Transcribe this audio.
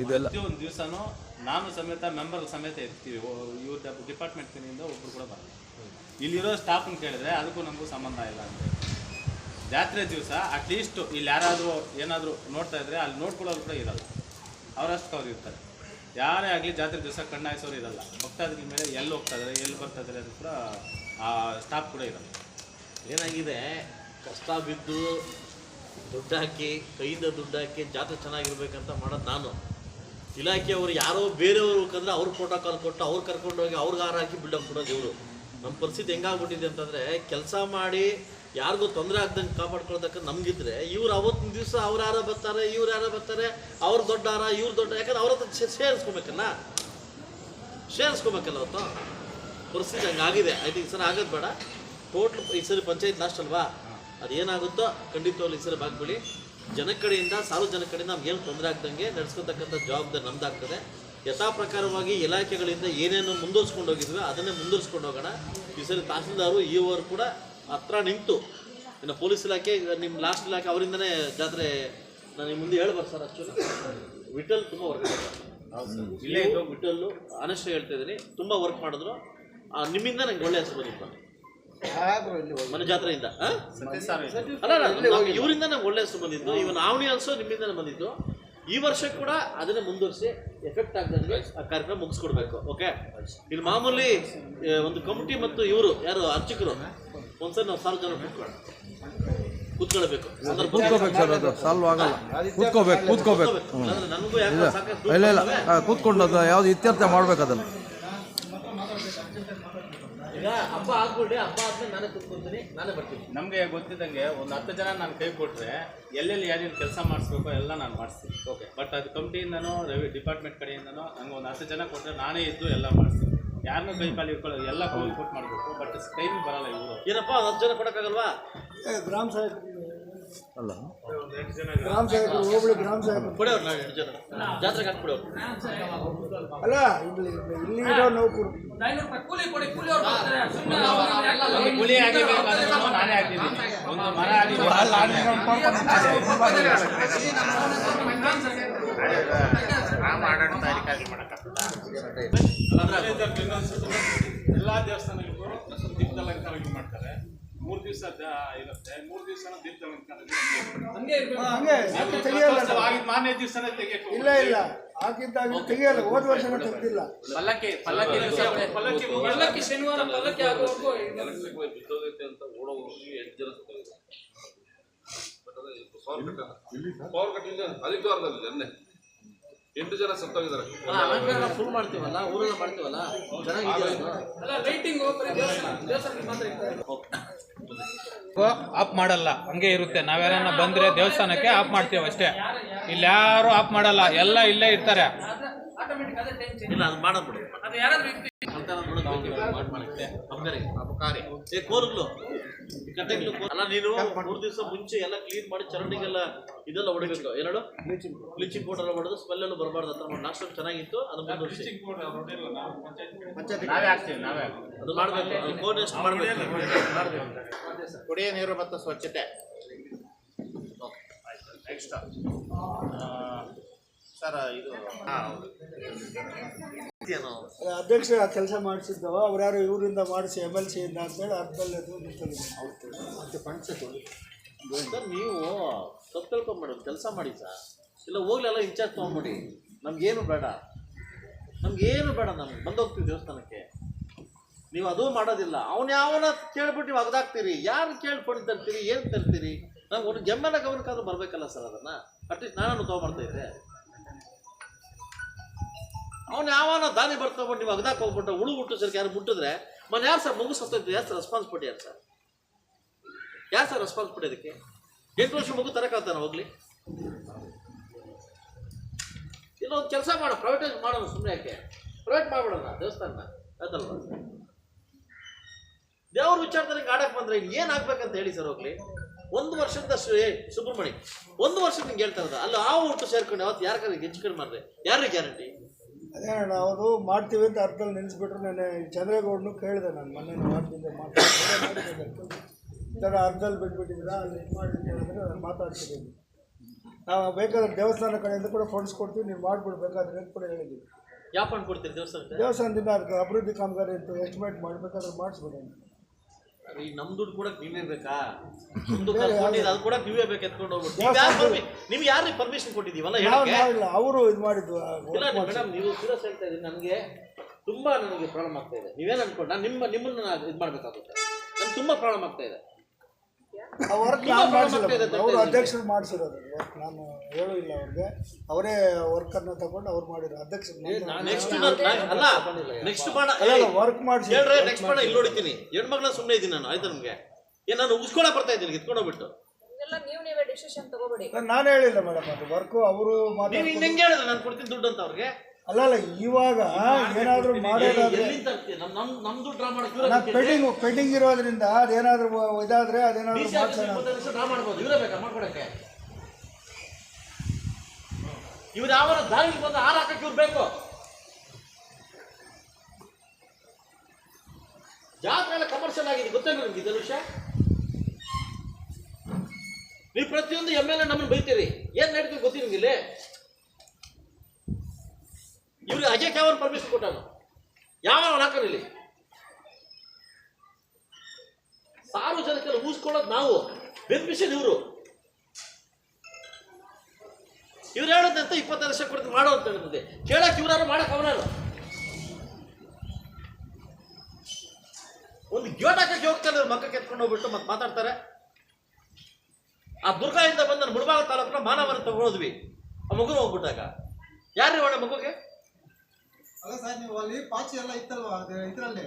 ಇದೆಲ್ಲ ಪ್ರತಿಯೊಂದು ದಿವಸನೂ ನಾನು ಸಮೇತ ಮೆಂಬರ್ ಸಮೇತ ಇರ್ತೀವಿ. ಇವ್ರ ಡಿಪಾರ್ಟ್ಮೆಂಟ್ ಕಡೆಯಿಂದ ಒಬ್ರು ಕೂಡ ಬರಲ್ಲ. ಇಲ್ಲಿರೋ ಸ್ಟಾಫ್ನ ಕೇಳಿದ್ರೆ ಅದಕ್ಕೂ ನಮಗೂ ಸಂಬಂಧ ಇಲ್ಲ ಅಂತ ಜಾತ್ರೆ ದಿವಸ ಅಟ್ಲೀಸ್ಟ್ ಇಲ್ಲಿ ಯಾರಾದರೂ ಏನಾದರೂ ನೋಡ್ತಾ ಇದ್ರೆ ಅಲ್ಲಿ ನೋಡ್ಕೊಳ್ಳೋರು ಕೂಡ ಇರಲ್ಲ. ಅವರಷ್ಟು ಅವ್ರು ಇರ್ತಾರೆ. ಯಾರೇ ಆಗಲಿ ಜಾತ್ರೆ ದಿವಸ ಕಣ್ಣಾಯಿಸೋರು ಇರಲ್ಲ. ಭಕ್ತಾದಿಗಳ ಮೇಲೆ ಎಲ್ಲಿ ಹೋಗ್ತಾ ಇದ್ದಾರೆ ಎಲ್ಲಿ ಬರ್ತಾ ಇದ್ದಾರೆ ಅದು ಕೂಡ ಆ ಸ್ಟಾಫ್ ಕೂಡ ಇರಲ್ಲ. ಏನಾಗಿದೆ? ಕಷ್ಟ ಬಿದ್ದು ದುಡ್ಡು ಹಾಕಿ ಕೈಯಿಂದ ದುಡ್ಡು ಹಾಕಿ ಜಾತ್ರೆ ಚೆನ್ನಾಗಿರ್ಬೇಕಂತ ಮಾಡೋದು ನಾನು. ಇಲಾಖೆಯವರು ಯಾರೋ ಬೇರೆಯವರು ಕಂದ್ರೆ ಅವ್ರ ಪ್ರೋಟೋಕಾಲ್ ಕೊಟ್ಟು ಅವ್ರು ಕರ್ಕೊಂಡೋಗಿ ಅವ್ರಿಗೆ ಹಾರ ಹಾಕಿ ಬಿಲ್ಡಪ್ ಕೊಡೋದು ಇವರು. ನಮ್ಮ ಪರಿಸ್ಥಿತಿ ಹೆಂಗಾಗ್ಬಿಟ್ಟಿದೆ ಅಂತಂದರೆ ಕೆಲಸ ಮಾಡಿ ಯಾರಿಗೂ ತೊಂದರೆ ಆಗ್ದಂಗೆ ಕಾಪಾಡ್ಕೊಳ್ತಕ್ಕ ನಮಗಿದ್ರೆ ಇವ್ರು ಅವತ್ತಿನ ದಿವಸ ಅವ್ರು ಯಾರೋ ಬರ್ತಾರೆ, ಇವ್ರು ಯಾರೋ ಬರ್ತಾರೆ, ಅವ್ರು ದೊಡ್ಡ ಹಾರ ಇವ್ರು ದೊಡ್ಡ, ಯಾಕಂದ್ರೆ ಅವ್ರ ಹತ್ರ ಸೇರಿಸ್ಕೋಬೇಕಲ್ಲ. ಸೇರಿಸ್ಕೊಬೇಕಲ್ಲ ಅವತ್ತು. ಪರಿಸ್ಥಿತಿ ಹಂಗಾಗಿದೆ. ಐ ಈ ಸರಿ ಆಗೋದು ಬೇಡ. ಟೋಟ್ಲ್ ಈ ಸರಿ ಪಂಚಾಯತ್ ಲಾಸ್ಟ್ ಅಲ್ವಾ? ಅದೇನಾಗುತ್ತೋ ಖಂಡಿತವಾಗ್ಲೂ ಈ ಸಲ ಬಾಗ್ಬಿಡಿ ಜನ ಕಡೆಯಿಂದ ಸಾರ್ವಜನಿಕ ಕಡೆಯಿಂದ ನಮ್ಗೆ ಏನು ತೊಂದರೆ ಆಗ್ದಂಗೆ ನಡೆಸ್ಕೊತಕ್ಕಂಥ ಜವಾಬ್ದಾರಿ ನಮ್ದಾಗ್ತದೆ. ಯಥಾ ಪ್ರಕಾರವಾಗಿ ಇಲಾಖೆಗಳಿಂದ ಏನೇನು ಮುಂದುವರ್ಸ್ಕೊಂಡು ಹೋಗಿದ್ವಿ ಅದನ್ನೇ ಮುಂದುವರ್ಸ್ಕೊಂಡು ಹೋಗೋಣ. ಈ ಸರಿ ತಹಸೀಲ್ದಾರು ಈವರು ಕೂಡ ಹತ್ರ ನಿಂತು ಇನ್ನು ಪೊಲೀಸ್ ಇಲಾಖೆ ನಿಮ್ಮ ಲಾಸ್ಟ್ ಇಲಾಖೆ ಅವರಿಂದನೇ ಜಾತ್ರೆ ನಾನು ನಿಮ್ಮ ಮುಂದೆ ಹೇಳ್ಬಾರ್ದು ಸರ್ ಆ್ಯಕ್ಚುಲಿ ವಿಠಲ್ ತುಂಬ ವರ್ಕ್ ಮಾಡಿದ್ರು. ಇಲ್ಲೇ ವಿಠಲ್ಲು ಅನಷ್ಟು ಹೇಳ್ತಾ ಇದ್ದೀನಿ ತುಂಬ ವರ್ಕ್ ಮಾಡಿದ್ರು. ನಿಮ್ಮಿಂದ ನನಗೆ ಒಳ್ಳೆ ಹೆಸರು ಬಂದಿತ್ತು. ಮನೆ ಜಾತ್ರೆಯಿಂದ ಇವರಿಂದ ನಮ್ಗೆ ಒಳ್ಳೆ ಹೆಸರು ಬಂದಿತ್ತು ಇವನ್ ಆವಣಿ ಅನ್ಸೋ ನಿಮ್ಮಿಂದ ಬಂದಿತ್ತು ಈ ವರ್ಷ ಕೂಡ ಅದನ್ನ ಮುಂದುವರಿಸಿ ಎಫೆಕ್ಟ್ ಆಗದಂಗೆ ಆ ಕಾರ್ಯಕ್ರಮ ಮುಗಿಸ್ಕೊಡ್ಬೇಕು ಓಕೆ ಇಲ್ಲಿ ಮಾಮೂಲಿ ಒಂದು ಕಮಿಟಿ ಮತ್ತು ಇವರು ಯಾರು ಅರ್ಚಕರು ಒಂದ್ಸರಿ ನಾವು ಸಾಲು ಜನ ಕೂತ್ಕೊಳ್ಳೋಣ. ಕೂತ್ಕೊಳ್ಬೇಕು. ಕೂತ್ಕೋಬೇಕು ಸರ್ ಅದು ಸಾಲ್ವ್ ಆಗಲ್ಲ. ಕೂತ್ಕೋಬೇಕು ಕೂತ್ಕೋಬೇಕು ಅಂದ್ರೆ ನನಗೂ ಇಲ್ಲ. ಇಲ್ಲ ಕೂತ್ಕೊಂಡು ಯಾವ್ದು ಇತ್ಯರ್ಥ ಮಾಡ್ಬೇಕು ಅದನ್ನು. ಈಗ ಹಬ್ಬ ಆಗ್ಬಿಡ್ರಿ ಹಬ್ಬ ಆದ್ಮೇಲೆ ನಾನೇ ಕೂತ್ಕೊಂತೀನಿ ನಾನೇ ಬರ್ತೀನಿ. ನಮಗೆ ಗೊತ್ತಿದ್ದಂಗೆ ಒಂದು ಹತ್ತು ಜನ ನಾನು ಕೈ ಕೊಟ್ಟರೆ ಎಲ್ಲೆಲ್ಲಿ ಯಾರ್ಯಾರು ಕೆಲಸ ಮಾಡಿಸ್ಬೇಕು ಎಲ್ಲ ನಾನು ಮಾಡಿಸ್ತೀನಿ. ಓಕೆ ಬಟ್ ಅದು ಕಂಪ್ನಿಯಿಂದನೋ ರವಿ ಡಿಪಾರ್ಟ್ಮೆಂಟ್ ಕಡೆಯಿಂದನೋ ನಂಗೆ ಒಂದು ಹತ್ತು ಜನ ಕೊಟ್ಟರೆ ನಾನೇ ಇದ್ದು ಎಲ್ಲ ಮಾಡಿಸ್ತೀನಿ. ಯಾರನ್ನೂ ಕೈ ಕಾಲು ಇಟ್ಕೊಳ್ಳೋದು ಎಲ್ಲ ಕೋಲ್ ಕೊಟ್ಟು ಮಾಡಬೇಕು. ಬಟ್ ಟೈಮ್ ಬರಲ್ಲ ಇವರು. ಏನಪ್ಪ ಒಂದು ಹತ್ತು ಜನ ಕೊಡಕ್ಕಾಗಲ್ವಾ? ಗ್ರಾಮ ಸಾಹೇಬ್ ಅಲ್ಲ. ಗ್ರಾಮ ಹೋಬಳಿ ಗ್ರಾಮ ಕೊಡೋರು ನಾವು ಎರಡು ಜನ. ಜಾತ್ರೆಗೆ ಹಾಕ್ಬಿಡೋರು. ಅಲ್ಲ ಇಲ್ಲಿ ಇಲ್ಲಿ ಇರೋ ನೌಕರು ಒಂದು ಕೂಲಿ ಆಗಿರ್ಬೇಕಾದ್ರೂ ನಾನೇ ಆಗಿದ್ದೀನಿ ಒಂದು ಮರ ಎಲ್ಲ ದೇವಸ್ಥಾನಗಳಿಗೂ ದೀಪ್ತಲಂಕಾರ ಇದು ಮಾಡ್ತಾರೆ ಮೂರು ದಿವಸ ಇರುತ್ತೆ ಮೂರು ದಿವಸ ದೀಪ್ತಲಂಕಾರ ಮಾನ್ಯ ದಿವಸನೇ ತೆಗಿಯಕ್ಕೆ ಇಲ್ಲ ಇಲ್ಲ ಹಾಕಿದ್ದಾಗಿ ತೆಗಿಯಲ್ಲ ಹೋದ ವರ್ಷ ತೆಗೆದಿಲ್ಲ. ಪಲ್ಲಕ್ಕಿ ಪಲ್ಲಕ್ಕಿ ದಿವಸ ಪಲ್ಲಕ್ಕಿ ಪಲ್ಲಕ್ಕಿ ಶನಿವಾರ ಪಲ್ಲಕ್ಕಿ ಆಗುವವರೆಗೂ ಬಿದ್ದೋಗೈತೆ ಅಂತ ಓಡೋಗಿ ಎಂಟು ಜನ ಸತ್ತೋಗಿದ್ದಾರೆ ಪವರ್ ಹರಿದ್ವಾರದಲ್ಲಿ ನೆನ್ನೆ ಎಂಟು ಜನ ಸತ್ತೋಗಿದ್ದಾರೆ. ಅಲಂಕಾರ ಫುಲ್ ಮಾಡ್ತೀವಲ್ಲ ಊರೆಲ್ಲ ಮಾಡ್ತೀವಲ್ಲ? ಚೆನ್ನಾಗಿದೆ ಅಲ್ಲ ಲೈಟಿಂಗ್ ದೇವಸ್ಥಾನ ದೇವಸ್ಥಾನಕ್ಕೆ ಮಾತ್ರ ಇರ್ತಾರೆ ಆಫ್ ಮಾಡಲ್ಲ. ಹಂಗೆ ಇರುತ್ತೆ. ನಾವ್ಯಾರನ್ನ ಬಂದ್ರೆ ದೇವಸ್ಥಾನಕ್ಕೆ ಆಫ್ ಮಾಡ್ತೀವಿ ಅಷ್ಟೇ ಇಲ್ಲಿ ಯಾರು ಆಫ್ ಮಾಡಲ್ಲ ಎಲ್ಲ ಇಲ್ಲೇ ಇರ್ತಾರೆ. ಇಲ್ಲ ಅದು ಅಲ್ಲ ನೀನು ಮೂರು ದಿವಸ ಮುಂಚೆ ಎಲ್ಲ ಕ್ಲೀನ್ ಮಾಡಿ ಚರಂಡಿಗೆಲ್ಲ ಇದೆಲ್ಲ ಹೊಡಿಬೇಕು. ಎರಡು ಬ್ಲೀಚಿಂಗ್ ಪೌಡರ್ ಎಲ್ಲ ಹೊಡೆದು ಸ್ಮೆಲ್ ಎಲ್ಲ ಬರಬಾರ್ದು. ಅಂತ ಮಾಡಿ ನಾಷ್ಟ ಚೆನ್ನಾಗಿತ್ತು ಅದು ಮುಂದುವರಿಸಿ ನಾವೇ ಹಾಕ್ತೀವಿ ನಾವೇ ಅದು ಮಾಡಬೇಕು. ಕುಡಿಯ ನೀರು ಮತ್ತು ಸ್ವಚ್ಛತೆ. ನೆಕ್ಸ್ಟ್ ಸರ್ ಇದು ಏನೋ ಅಧ್ಯಕ್ಷ ಕೆಲಸ ಮಾಡಿಸಿದ್ದವ ಅವ್ರು ಯಾರು ಇವರಿಂದ ಮಾಡಿಸಿ ಎಂ ಎಲ್ ಸಿ ಇಂದ ಅಂತೇಳಿ ಅರ್ಧದಲ್ಲಿ ಅದು. ಸರ್ ನೀವು ತಪ್ಪು ತಿಳ್ಕೊಂಬೇಡ ಕೆಲಸ ಮಾಡಿ ಸರ್. ಇಲ್ಲ ಹೋಗ್ಲೆಲ್ಲ ಇನ್ಚಾರ್ಜ್ ತೊಗೊಂಬಿಡಿ. ನಮ್ಗೇನು ಬೇಡ. ನಮ್ಗೇನು ಬೇಡ ನಮ್ಗೆ. ಬಂದೋಗ್ತೀವಿ ದೇವಸ್ಥಾನಕ್ಕೆ. ನೀವು ಅದೂ ಮಾಡೋದಿಲ್ಲ. ಅವನು ಯಾವನ ಕೇಳ್ಬಿಟ್ಟು ನೀವು ಅಗದಾಗ್ತೀರಿ ಯಾರು ಕೇಳ್ಕೊಂಡು ತರ್ತೀರಿ? ಏನು ತರ್ತೀರಿ? ನಾವು ಒಂದು ಜಮ್ಮೆಲ್ಲ ಗಮನಕ್ಕಾದ್ರೂ ಬರಬೇಕಲ್ಲ ಸರ್ ಅದನ್ನು? ಅಟ್ಲೀಸ್ಟ್ ನಾನು ತೊಗೊಂಬರ್ತಾ ಇದ್ದೆ. ಅವ್ನು ಯಾವನ ದಾನಿ ಬರ್ತಾಬಿಟ್ಟು ನೀವು ಅಗ್ದಾಕ್ ಹೋಗ್ಬಿಟ್ಟು ಉಳು ಹುಟ್ಟು ಸರ್ ಯಾರು ಮುಟ್ಟಿದ್ರೆ, ಮನೆ ಯಾರು ಸರ್ ಮಗು ಸತ್ತೋಯ್ತು? ಯಾರು ಸರ್ ರೆಸ್ಪಾನ್ಸಿಬಿಲಿಟಿ ಯಾರು ಸರ್? ಯಾರು ಸರ್ ರೆಸ್ಪಾನ್ಸಿಬಿಲಿಟಿ ಅದಕ್ಕೆ? ಎಂಟು ವರ್ಷ ಮಗು ತರಕಾಗ್ತಾನೆ ಹೋಗ್ಲಿ? ಇನ್ನೊಂದು ಕೆಲಸ ಮಾಡೋ ಪ್ರೈವೇಟೈಸ್ ಮಾಡೋಣ ಸುಮ್ಮನೆ ಯಾಕೆ? ಪ್ರೈವೇಟ್ ಮಾಡ್ಬಿಡೋಣ, ದೇವಸ್ಥಾನ. ಆಯ್ತಲ್ವ ದೇವ್ರ ವಿಚಾರದಲ್ಲಿ ಆಡಕ್ಕೆ ಬಂದ್ರೆ ಇನ್ನು ಏನು ಆಗ್ಬೇಕಂತ ಹೇಳಿ ಸರ್ ಹೋಗ್ಲಿ? ಒಂದು ವರ್ಷದ ಸುಬ್ರಹ್ಮಣ್ಯ ಒಂದು ವರ್ಷ ನಿಂಗೆ ಹೇಳ್ತಾ ಇರೋದು. ಅಲ್ಲಿ ಆ ಊಟ ಸೇರ್ಕೊಂಡು ಅವತ್ತು ಯಾರ ಹೆಚ್ಚು ಕಡಿಮೆ ಯಾರು ಯಾರಿಗೆ ಗ್ಯಾರಂಟಿ? ಅದೇ ಅಣ್ಣ ಅವರು ಮಾಡ್ತೀವಿ ಅಂತ ಅರ್ಥದಲ್ಲಿ ನಿಲ್ಲಿಸ್ಬಿಟ್ರು ನಾನು ಚಂದ್ರೇಗೌಡನು ಕೇಳಿದೆ ನಾನು ಮೊನ್ನೆ ಮಾಡ್ತಿದ್ದೆ ಥರ ಅರ್ಧದಲ್ಲಿ ಬಿಟ್ಬಿಟ್ಟಿದ್ದೀರಾ? ಅಲ್ಲಿ ಇದು ಮಾಡಿ ಅಂತ ಹೇಳಿದ್ರೆ ನಾನು ಮಾತಾಡ್ತಿದ್ದೀನಿ. ನಾವು ಬೇಕಾದ್ರೆ ದೇವಸ್ಥಾನ ಕಡೆಯಿಂದ ಕೂಡ ಫಂಡ್ಸ್ ಕೊಡ್ತೀವಿ. ನೀವು ಮಾಡಿಬಿಡ್ಬೇಕಾದ್ರೆ ಅಂತ ಕೂಡ ಹೇಳಿದ್ದೀವಿ. ಯಾವ ಫಂಡ್ ಕೊಡ್ತೀರಿ ದೇವಸ್ಥಾನ ದೇವಸ್ಥಾನದಿಂದ ಅದಕ್ಕೆ ಅಭಿವೃದ್ಧಿ ಕಾಮಗಾರಿ ಅಂತ ಎಸ್ಟಿಮೇಟ್ ಮಾಡಬೇಕಾದ್ರೆ ಮಾಡಿಸ್ಬಿಡಿ ಈ ನಮ್ ದುಡ್ಡು ಕೂಡ ನೀವೇ ಬೇಕಾ? ದುಡ್ಡು ಕರ್ಕೊಂಡಿದ್ದು ಅದು ಕೂಡ ನೀವೇ ಬೇಕು ಎತ್ಕೊಂಡು ಹೋಗ್ಬಿಟ್ಟು. ನೀವು ಯಾರು ಪರ್ಮಿ ನಿಮ್ಗೆ ಯಾರಿಗೆ ಪರ್ಮಿಷನ್ ಕೊಟ್ಟಿದ್ದೀವಲ್ಲ ಹೇಳಕ್ಕೆ ಇಲ್ಲ ಅವರು ಇದು ಮಾಡಿದ್ದು ಇಲ್ಲ ಮೇಡಮ್ ನೀವು ಸೀರಿಯಸ್ ಹೇಳ್ತಾ ಇದ್ದೀನಿ ನನಗೆ ತುಂಬಾ ನನಗೆ ಪ್ರಾಬ್ಲಮ್ ಆಗ್ತಾ ಇದೆ. ನೀವೇನ್ ಅನ್ಕೊಂಡು ನಾನು ನಿಮ್ಮ ನಿಮ್ಮನ್ನ ಇದು ಮಾಡ್ಬೇಕಾಗುತ್ತೆ. ನನ್ಗೆ ತುಂಬಾ ಪ್ರಾಬ್ಲಮ್ ಆಗ್ತಾ ಇದೆ. ವರ್ಕ್ ನಾನು ಇದೆ ಮಾಡಿಸಿರೋದು ಅವರು ಅಧ್ಯಕ್ಷರು ಮಾಡಿಸಿರೋದು ವರ್ಕ್ ನಾನು ಹೇಳಿಲ್ಲ ಇಲ್ಲ ಅವ್ರಿಗೆ. ಅವರೇ ವರ್ಕರ್ನ ತಗೊಂಡು ಅವ್ರು ಮಾಡಿರೋ ಅಧ್ಯಕ್ಷರು ನೆಕ್ಸ್ಟ್ ಅಲ್ಲ ನೆಕ್ಸ್ಟ್ ವರ್ಕ್ ಮಾಡಿಸಿ. ಹೇಳ್ರೆ ನೆಕ್ಸ್ಟ್ ಮಾಡ ಇಲ್ಲಿ ನೋಡಿದ್ದೀನಿ ಹೆಣ್ಮಗ್ಳ ಸುಮ್ಮನೆ ಇದ್ದೀನಿ ನಾನು ಆಯ್ತು ನಮಗೆ? ಏನು ನಾನು ಉಗಿಸ್ಕೊಳಕ್ ಬರ್ತಾ ಇದ್ದೀನಿ ಕಿತ್ಕೊಂಡೋಗ್ಬಿಟ್ಟು ಇದೆಲ್ಲ ನೀವು ನೀವೇ ಡಿಸಿಷನ್ ತಗೋಬೇಡಿ. ನಾನು ಹೇಳಿಲ್ಲ ಮೇಡಮ್ ಅದು. ವರ್ಕು ಅವರು ನಾನು ಕೊಡ್ತೀನಿ ದುಡ್ಡು ಅಂತ ಅವ್ರಿಗೆ? ಅಲ್ಲ ಅಲ್ಲ ಇವಾಗ ಏನಾದರೂ ಮಾಡೋದಾದ್ರೆ ಪೆಂಡಿಂಗ್ ಪೆಂಡಿಂಗ್ ಇರೋದ್ರಿಂದ ಅದೇನಾದರೂ ಇದಾದ್ರೆ ಅದೇನಾದರೂ ಮಾಡ್ಸೋಣ ಇವರೇ ಯಾವ ದಾರಿಗೆ ಬಂದು ಹಾರ ಹಾಕಕ್ಕೆ ಇವ್ರು ಬೇಕು. ಜಾತ್ರೆ ಎಲ್ಲ ಕಮರ್ಷಿಯಲ್ ಆಗಿದೆ. ಗೊತ್ತೇನು ನಿಮ್ಗೆ ಇದರ ವಿಷಯ? ನೀವು ಪ್ರತಿಯೊಂದು ಎಂ ಎಲ್ ಎ ನಮ್ಮನ್ನು ಬೈತೀರಿ. ಏನ್ ನಡೀತೀವಿ ಗೊತ್ತಿ ನಿಮ್ಗೆ ಇಲ್ಲಿ? ಇವ್ರಿಗೆ ಅಜಯ್ ಕ್ಯಾವನ್ ಪರ್ಮಿಷನ್ ಕೊಟ್ಟಾನು? ಯಾವ ಇಲ್ಲಿ? ಸಾರ್ವಜನಿಕರು ಊಹಿಸ್ಕೊಳ್ಳೋದು ನಾವು. ಬೆನಿಫಿಷಿಯಲ್ ಇವರು. ಇವ್ರು ಹೇಳೋದಂತ ಇಪ್ಪತ್ತೈದು ಲಕ್ಷ ಕೊಡ್ತೀನಿ ಮಾಡೋ ಅಂತ ಹೇಳಿದ್ರೆ ಕೇಳಕ್ಕೆ ಇವ್ರಾರು ಮಾಡಕ್ ಅವನಾರು ಒಂದು ಗೇಟ್ ಹಾಕಕ್ಕೆ ಹೋಗ್ತಾರೆ ಮಕ್ಕ ಕೆತ್ಕೊಂಡು ಹೋಗ್ಬಿಟ್ಟು ಮತ್ತೆ ಮಾತಾಡ್ತಾರೆ. ಆ ದುರ್ಗಾದಿಂದ ಬಂದ ಮುಳಬಾಗ ತಾಲೂಕಿನ ಮಾನವರ ತಗೊಳೋದ್ವಿ ಆ ಮಗುನ ಹೋಗ್ಬಿಟ್ಟಾಗ. ಯಾರು ಒಳ್ಳೆ ಮಗುಗೆ? ಅಲ್ಲ ಸರ್ ನೀವು ಅಲ್ಲಿ ಪಾಚಿ ಎಲ್ಲ ಇತ್ತಲ್ವಾ ಅದು ಇದರಲ್ಲಿ